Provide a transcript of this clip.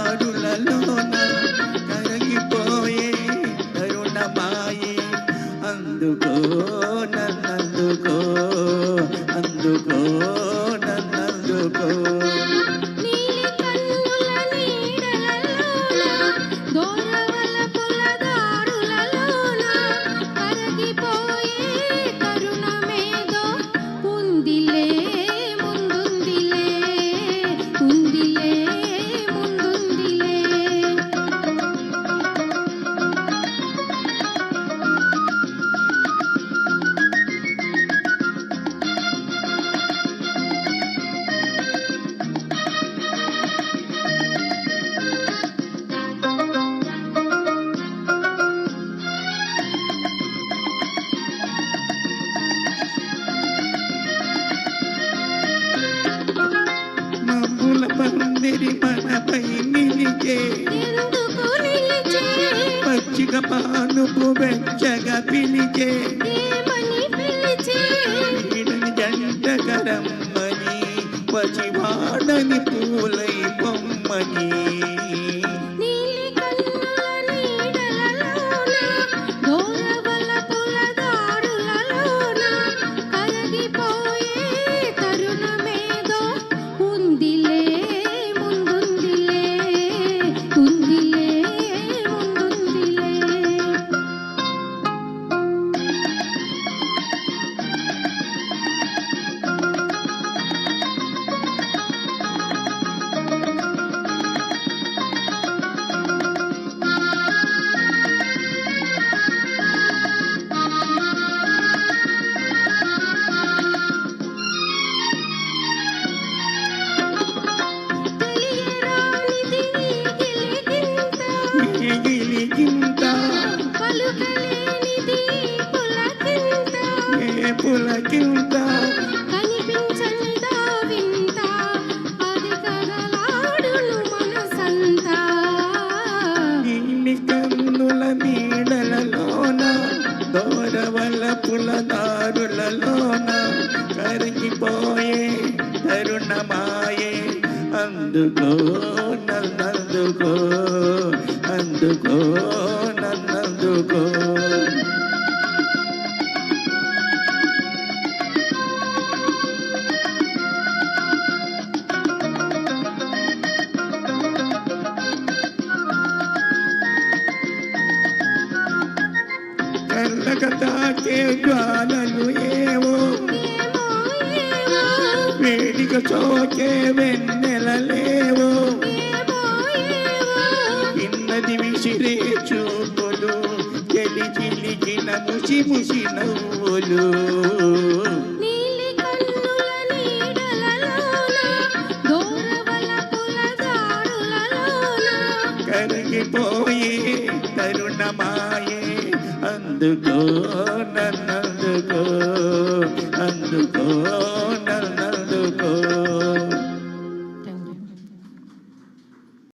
దారులలోన కరిగిపోయే తరుణమాయే అందుకో పందిరి మనపై నిలిచే పచ్చిక పానుపు వెచ్చగా పిలిచే నీలి కన్నుల నీడలలోన దూరవల పులదారులలోన కరిగిపోయే తరుణమాయే. అందుకో నన్నందుకో అందుకో నన్నందుకో. తాకే జ్వాలలు ఏవో. వేడిక చోకే వెన్నెలలేవో ఇన్నది విసిరే చూపులు చెలి చిలికిన ముసి ముసి నవ్వులు. కరిగిపోయే తరుణమాయే అందుకో నన్నందుకో అందుకో నన్ను